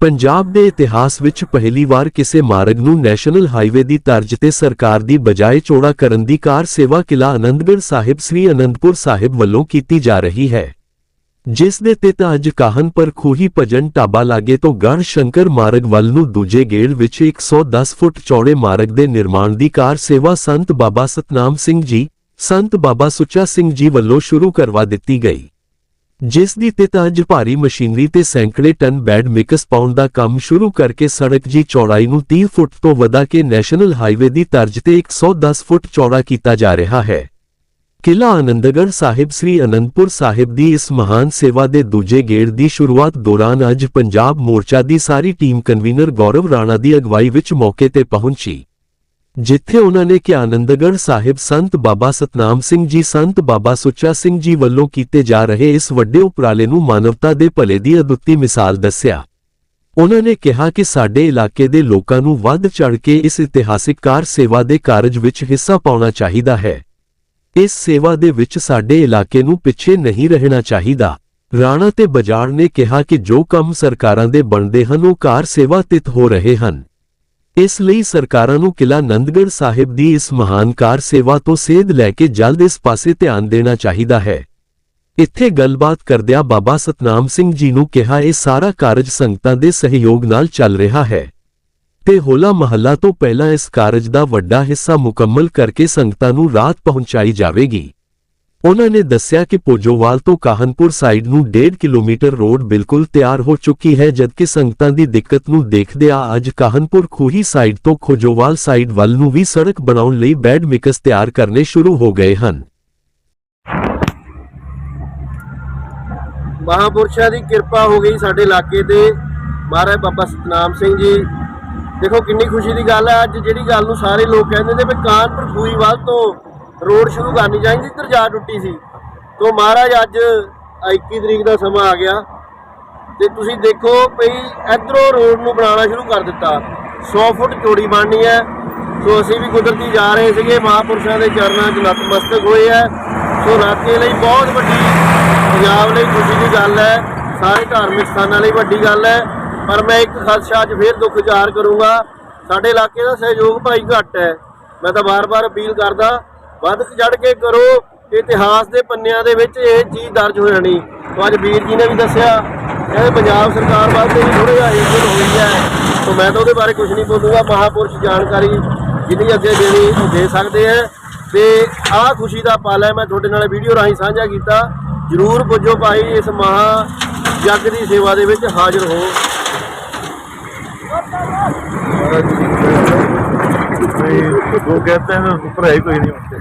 ਪੰਜਾਬ ਦੇ ਇਤਿਹਾਸ ਵਿੱਚ ਪਹਿਲੀ ਵਾਰ ਕਿਸੇ ਮਾਰਗ ਨੂੰ ਨੈਸ਼ਨਲ ਹਾਈਵੇ ਦੀ ਤਰਜ਼ ਤੇ ਸਰਕਾਰ ਦੀ ਬਜਾਏ ਚੌੜਾ ਕਰਨ ਦੀ ਕਾਰ ਸੇਵਾ ਕਿਲਾ ਅਨੰਦਪੁਰ ਸਾਹਿਬ ਸ੍ਰੀ ਅਨੰਦਪੁਰ ਸਾਹਿਬ ਵੱਲੋਂ ਕੀਤੀ ਜਾ ਰਹੀ ਹੈ। ਜਿਸ ਦੇ ਤਹਿਤ ਅੱਜ ਕਾਹਨ ਪਰ ਖੂਹੀ ਭਜਨ ਢਾਬਾ ਲਾਗੇ ਤੋਂ ਗੜ ਸ਼ੰਕਰ ਮਾਰਗ ਵੱਲ ਨੂੰ ਦੂਜੇ ਗੇੜ ਵਿੱਚ 110 ਫੁੱਟ ਚੌੜੇ ਮਾਰਗ ਦੇ ਨਿਰਮਾਣ ਦੀ ਕਾਰ ਸੇਵਾ ਸੰਤ ਬਾਬਾ ਸਤਨਾਮ ਸਿੰਘ ਜੀ, ਸੰਤ ਬਾਬਾ ਸੁੱਚਾ ਸਿੰਘ ਜੀ ਵੱਲੋਂ ਸ਼ੁਰੂ ਕਰਵਾ ਦਿੱਤੀ ਗਈ। ਜਿਸ ਦੀ ਤਿਤ ਅੱਜ ਭਾਰੀ ਮਸ਼ੀਨਰੀ ਤੇ ਸੈਂਕੜੇ ਟਨ ਬੈਡ ਮਿਕਸ ਪਾਉਣ ਦਾ ਕੰਮ ਸ਼ੁਰੂ ਕਰਕੇ ਸੜਕ ਦੀ ਚੌੜਾਈ ਨੂੰ 30 ਫੁੱਟ ਤੋਂ ਵਧਾ ਕੇ ਨੈਸ਼ਨਲ ਹਾਈਵੇ ਦੀ ਤਰਜ਼ ਤੇ 110 ਫੁੱਟ ਚੌੜਾ ਕੀਤਾ ਜਾ ਰਿਹਾ ਹੈ। ਕਿਲਾ ਆਨੰਦਗੜ੍ਹ ਸਾਹਿਬ ਸ੍ਰੀ ਅਨੰਦਪੁਰ ਸਾਹਿਬ ਦੀ ਇਸ ਮਹਾਨ ਸੇਵਾ ਦੇ ਦੂਜੇ ਗੇੜ ਦੀ ਸ਼ੁਰੂਆਤ ਦੌਰਾਨ ਅੱਜ ਪੰਜਾਬ ਮੋਰਚਾ ਦੀ ਸਾਰੀ ਟੀਮ ਕਨਵੀਨਰ ਗੌਰਵ ਰਾਣਾ ਦੀ ਅਗਵਾਈ ਵਿੱਚ ਮੌਕੇ ਤੇ ਪਹੁੰਚੀ। ਜਿੱਥੇ ਉਹਨਾਂ ਨੇ ਕਿ ਆਨੰਦਗੜ੍ਹ ਸਾਹਿਬ ਸੰਤ ਬਾਬਾ ਸਤਨਾਮ ਸਿੰਘ ਜੀ, ਸੰਤ ਬਾਬਾ ਸੁੱਚਾ ਸਿੰਘ ਜੀ ਵੱਲੋਂ ਕੀਤੇ ਜਾ ਰਹੇ ਇਸ ਵੱਡੇ ਉਪਰਾਲੇ ਨੂੰ ਮਾਨਵਤਾ ਦੇ ਭਲੇ ਦੀ ਅਦੁੱਤੀ ਮਿਸਾਲ ਦੱਸਿਆ। ਉਹਨਾਂ ਨੇ ਕਿਹਾ ਕਿ ਸਾਡੇ ਇਲਾਕੇ ਦੇ ਲੋਕਾਂ ਨੂੰ ਵੱਧ ਚੜ ਕੇ ਇਸ ਇਤਿਹਾਸਿਕ ਕਾਰ ਸੇਵਾ ਦੇ ਕਾਰਜ ਵਿੱਚ ਹਿੱਸਾ ਪਾਉਣਾ ਚਾਹੀਦਾ ਹੈ। ਇਸ ਸੇਵਾ ਦੇ ਵਿੱਚ ਸਾਡੇ ਇਲਾਕੇ ਨੂੰ ਪਿੱਛੇ ਨਹੀਂ ਰਹਿਣਾ ਚਾਹੀਦਾ। ਰਾਣਾ ਤੇ ਬਜਾੜ ਨੇ ਕਿਹਾ ਕਿ ਜੋ ਕੰਮ ਸਰਕਾਰਾਂ ਦੇ ਬਣਦੇ ਹਨ, ਉਹ ਕਾਰ ਸੇਵਾ ਤਿਤ ਹੋ ਰਹੇ ਹਨ। ਇਸ ਲਈ ਸਰਕਾਰਾਂ ਨੂੰ ਕਿਲਾ ਨੰਦਗੜ੍ਹ ਸਾਹਿਬ ਦੀ ਇਸ ਮਹਾਨ ਕਾਰ ਸੇਵਾ ਤੋਂ ਸੇਧ ਲੈ ਕੇ ਜਲਦ ਇਸ ਪਾਸੇ ਧਿਆਨ ਦੇਣਾ ਚਾਹੀਦਾ ਹੈ। ਇੱਥੇ ਗੱਲਬਾਤ ਕਰਦਿਆਂ ਬਾਬਾ ਸਤਨਾਮ ਸਿੰਘ ਜੀ ਨੂੰ ਕਿਹਾ, ਇਹ ਸਾਰਾ ਕਾਰਜ ਸੰਗਤਾਂ ਦੇ ਸਹਿਯੋਗ ਨਾਲ ਚੱਲ ਰਿਹਾ ਹੈ। ਤੇ ਹੋਲਾ ਮਹੱਲਾ ਤੋਂ ਪਹਿਲਾਂ ਇਸ ਕਾਰਜ ਦਾ ਵੱਡਾ ਹਿੱਸਾ ਮੁਕੰਮਲ ਕਰਕੇ ਸੰਗਤਾਂ ਨੂੰ ਰਾਤ ਪਹੁੰਚਾਈ ਜਾਵੇਗੀ। ਉਹਨਾਂ ਨੇ ਦੱਸਿਆ ਕਿ ਪੋਜੋਵਾਲ ਤੋਂ ਕਾਹਨਪੁਰ ਸਾਈਡ ਨੂੰ 1.5 ਕਿਲੋਮੀਟਰ ਰੋਡ ਬਿਲਕੁਲ ਤਿਆਰ ਹੋ ਚੁੱਕੀ ਹੈ, ਜਦਕਿ ਸੰਗਤਾਂ ਦੀ ਦਿੱਕਤ ਨੂੰ ਦੇਖਦੇ ਆ ਅੱਜ ਕਾਹਨਪੁਰ ਖੂਹੀ ਸਾਈਡ ਤੋਂ ਖੋਜੋਵਾਲ ਸਾਈਡ ਵੱਲ ਨੂੰ ਵੀ ਸੜਕ ਬਣਾਉਣ ਲਈ ਬੈਡ ਮਿਕਸ ਤਿਆਰ ਕਰਨੇ ਸ਼ੁਰੂ ਹੋ ਗਏ ਹਨ। ਮਹਾਪੁਰਸ਼ਾਂ ਦੀ ਕਿਰਪਾ ਹੋ ਗਈ ਸਾਡੇ ਇਲਾਕੇ ਤੇ। ਮਹਾਰਾਜ ਬਾਬਾ ਸਤਨਾਮ ਸਿੰਘ ਜੀ, ਦੇਖੋ ਕਿੰਨੀ ਖੁਸ਼ੀ ਦੀ ਗੱਲ ਹੈ, ਅੱਜ ਜਿਹੜੀ ਗੱਲ ਨੂੰ ਸਾਰੇ ਲੋਕ ਕਹਿੰਦੇ ਨੇ ਵੀ ਕਾਨਪੁਰ ਖੂਹੀਵਾਲ ਤੋਂ ਰੋਡ ਸ਼ੁਰੂ ਕਰਨੀ ਚਾਹੀਦੀ, ਇੱਧਰ ਜਾ ਟੁੱਟੀ ਸੀ। ਤੋਂ ਮਹਾਰਾਜ, ਅੱਜ 21 ਤਰੀਕ ਦਾ ਸਮਾਂ ਆ ਗਿਆ। ਤੇ ਤੁਸੀਂ ਦੇਖੋ ਭਈ ਇਧਰੋਂ ਰੋਡ ਨੂੰ ਬਣਾਉਣਾ ਸ਼ੁਰੂ ਕਰ ਦਿੱਤਾ। 100 ਫੁੱਟ ਚੌੜੀ ਬਣਨੀ ਹੈ। ਸੋ ਅਸੀਂ ਵੀ ਕੁਦਰਤੀ ਜਾ ਰਹੇ ਸੀਗੇ। ਮਹਾਪੁਰਸ਼ਾਂ ਦੇ ਚਰਨਾਂ 'ਚ ਨਤਮਸਤਕ ਹੋਏ ਆ ਸੋ ਰਾਤੇ ਲਈ ਬਹੁਤ ਵੱਡੀ ਪੰਜਾਬ ਲਈ ਖੁਸ਼ੀ ਦੀ ਗੱਲ ਹੈ। ਸਾਰੇ ਧਾਰਮਿਕ ਸਥਾਨਾਂ ਲਈ ਵੱਡੀ ਗੱਲ ਹੈ। ਪਰ ਮੈਂ ਇੱਕ ਖਾਦਸ਼ਾ 'ਚ ਫੇਰ ਦੁੱਖ ਜ਼ਾਹਰ ਕਰੂੰਗਾ। ਸਾਡੇ ਇਲਾਕੇ ਦਾ ਸਹਿਯੋਗ ਭਾਈ ਘੱਟ ਹੈ। ਮੈਂ ਤਾਂ ਬਾਰ-ਬਾਰ ਅਪੀਲ ਕਰਦਾ ਵੱਧ ਚੜ ਕੇ ਕਰੋ। ਇਤਿਹਾਸ ਦੇ ਪੰਨਿਆਂ ਦੇ ਵਿੱਚ ਇਹ ਚੀਜ਼ ਦਰਜ ਹੋ ਜਾਣੀ। ਤੋਂ ਅੱਜ ਵੀਰ ਜੀ ਨੇ ਵੀ ਦੱਸਿਆ, ਕਹਿੰਦੇ ਪੰਜਾਬ ਸਰਕਾਰ ਵਾਸਤੇ ਵੀ ਥੋੜਾ ਜਿਹਾ ਇੰਜਨ ਹੋਈ ਹੈ। ਤੋਂ ਮੈਂ ਤਾਂ ਉਹਦੇ ਬਾਰੇ ਕੁਝ ਨਹੀਂ ਬੋਲੂੰਗਾ, ਮਹਾਪੁਰਸ਼ ਜਾਣਕਾਰੀ ਜਿੰਨੀ ਅੱਗੇ ਦੇਣੀ ਉਹ ਦੇ ਸਕਦੇ ਹੈ। ਤੇ ਆਹ ਖੁਸ਼ੀ ਦਾ ਪਲ ਹੈ, ਮੈਂ ਤੁਹਾਡੇ ਨਾਲ ਵੀਡੀਓ ਰਾਹੀਂ ਸਾਂਝਾ ਕੀਤਾ। ਜਰੂਰ ਪੁੱਜੋ ਭਾਈ, ਇਸ ਮਹਾ ਜੱਗ ਦੀ ਸੇਵਾ ਦੇ ਵਿੱਚ ਹਾਜ਼ਰ ਹੋ। वो कहते हैं ऊपर है ही कोई नहीं होते